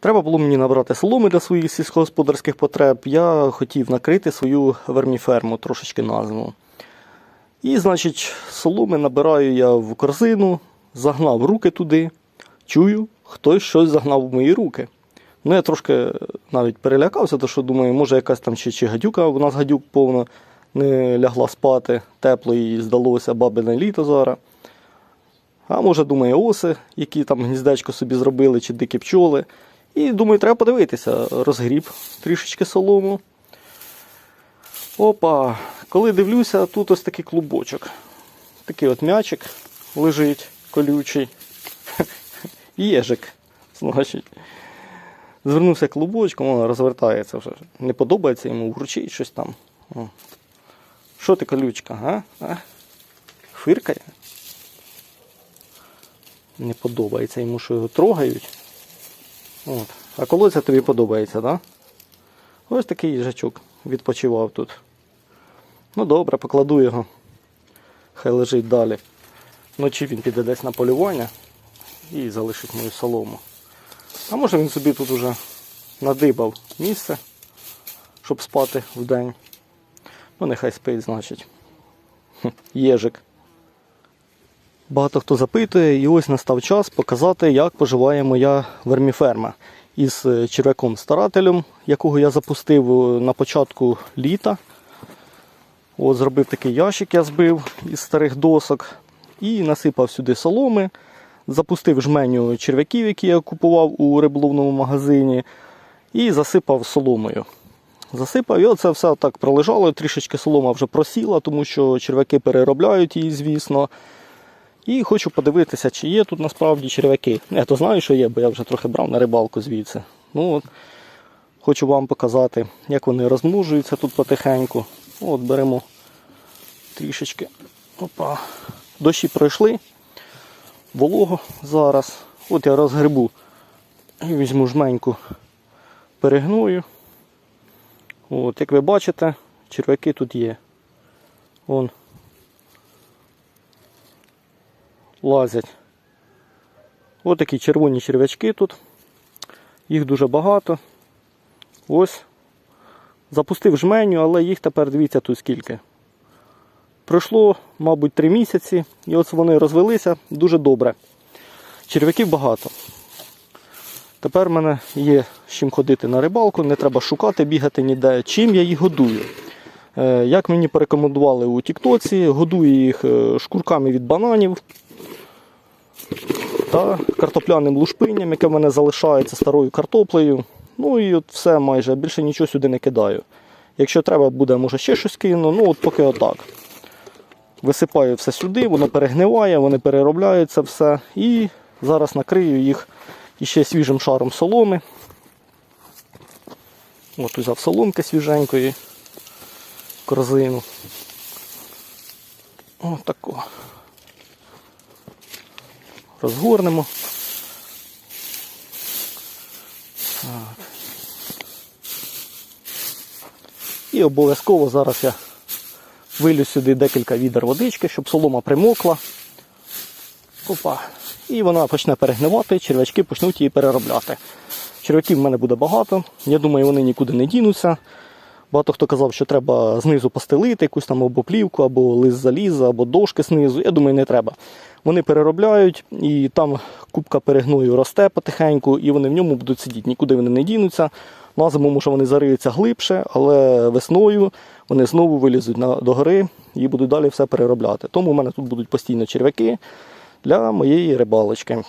Треба було мені набрати соломи для своїх сільськогосподарських потреб. Я хотів накрити свою верміферму, трошечки назву. І, значить, соломи набираю я в корзину, загнав руки туди, чую, хтось щось загнав в мої руки. Ну, я трошки навіть перелякався, тому що думаю, може якась там ще чи гадюка, у нас гадюк повно не лягла спати, тепло їй здалося бабине літо зараз. А може, думаю, оси, які там гніздечко собі зробили, чи дикі пчоли. І думаю, треба подивитися, розгріб трішечки солому. Опа, коли дивлюся, тут ось такий клубочок. Такий от м'ячик лежить колючий. Єжик, значить. Звернувся клубочком, воно розвертається вже. Не подобається йому, вручить щось там. О. Що ти колючка, а? а? Фиркає? Не подобається йому, що його трогають. От. А коли це тобі подобається? Да? Ось такий їжачок відпочивав тут. Ну добре, покладу його. Хай лежить далі. Вночі він піде десь на полювання і залишить мою солому. А може він собі тут уже надибав місце, щоб спати вдень. Ну, нехай спить, значить. Єжик. Багато хто запитує, і ось настав час показати, як поживає моя верміферма із е, черв'яком-старателем, якого я запустив е, на початку літа. От Зробив такий ящик, я збив із старих досок і насипав сюди соломи, запустив жменю черв'яків, які я купував у риболовному магазині, і засипав соломою. Засипав і оце все так пролежало, трішечки солома вже просіла, тому що черв'яки переробляють її, звісно. І хочу подивитися, чи є тут насправді черв'яки. Я то знаю, що є, бо я вже трохи брав на рибалку звідси. Ну от, Хочу вам показати, як вони розмножуються тут потихеньку. От беремо трішечки. Опа. Дощі пройшли. Волого зараз. От я розгребу. І візьму жменьку, перегную. От, як ви бачите, черв'яки тут є. Вон лазять. Ось такі червоні черв'ячки тут. Їх дуже багато. Ось. Запустив жменю, але їх тепер дивіться тут скільки. Пройшло, мабуть, 3 місяці, і ось вони розвелися дуже добре. Черв'яків багато. Тепер в мене є з чим ходити на рибалку, не треба шукати, бігати ніде. Чим я їх годую? Е, Як мені порекомендували у Тіктоці, годую їх е, шкурками від бананів та картопляним лушпинням, яке в мене залишається старою картоплею. Ну і от все майже, більше нічого сюди не кидаю. Якщо треба буде, може ще щось кину, ну от поки отак. Висипаю все сюди, воно перегниває, вони переробляють це все. І зараз накрию їх іще свіжим шаром соломи. От взяв соломки свіженької корзину. Ось тако. Розгорнемо. Так. І обов'язково зараз я вилю сюди декілька відер водички, щоб солома примокла. Опа. І вона почне перегнивати, черв'ячки почнуть її переробляти. Черв'яків в мене буде багато. Я думаю, вони нікуди не дінуться. Багато хто казав, що треба знизу постелити якусь там або плівку, або лист заліза, або дошки знизу. Я думаю, не треба. Вони переробляють і там кубка перегною росте потихеньку, і вони в ньому будуть сидіти. Нікуди вони не дінуться. На зиму, може, вони зариються глибше, але весною вони знову вилізуть до гори і будуть далі все переробляти. Тому в мене тут будуть постійно черв'яки для моєї рибалочки.